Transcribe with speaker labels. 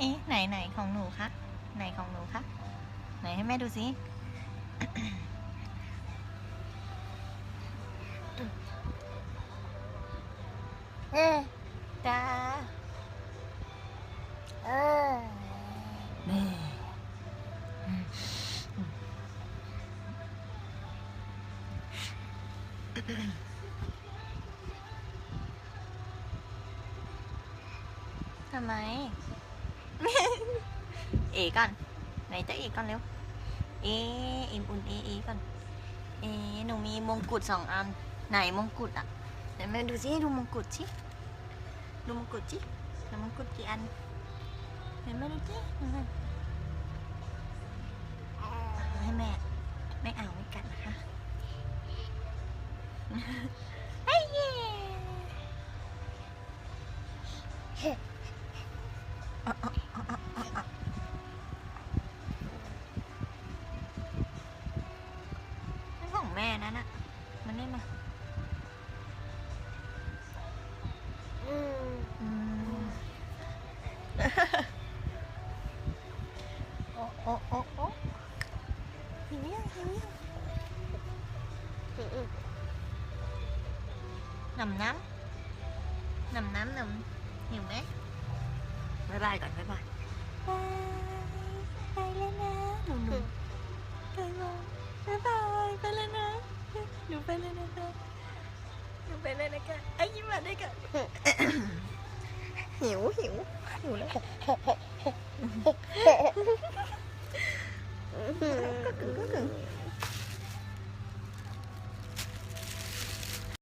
Speaker 1: เอ๊ะไหนไหนของหนูคะไหนของหนูคะไหนให้แม่ดูสิ
Speaker 2: เออ
Speaker 1: จ้า
Speaker 2: เออ
Speaker 1: แม่ทำไม เอก่อน ไหนจะเอก่อนเร็ว เออิมอุ่นเอเอก่อน เอหนูมีมงกุฎสองอัน ไหนมงกุฎอะไหนแม่ดูสิดูมงกุฎสิดูมงกุฎสิไหนมงกุฎกี่อันเห็นไหมดูสิดูสิให้แม่ไม่เอาไม่กัดนะคะเฮ้ยเย่อะอะอะอะอะอะนั่นของแม่นั่นน่ะมันนี่มา
Speaker 2: อืม
Speaker 1: อืมโอ้โอ้โอ้โอ้หิวยังหิวยัง
Speaker 2: อืม
Speaker 1: นำน้ำนำน้ำนำหิวไหมบายบายก่อนบายบาย ไปแล้วนะคะไอ้ยยิ้มมาได้วยกันหิวหิวหิวแล้ว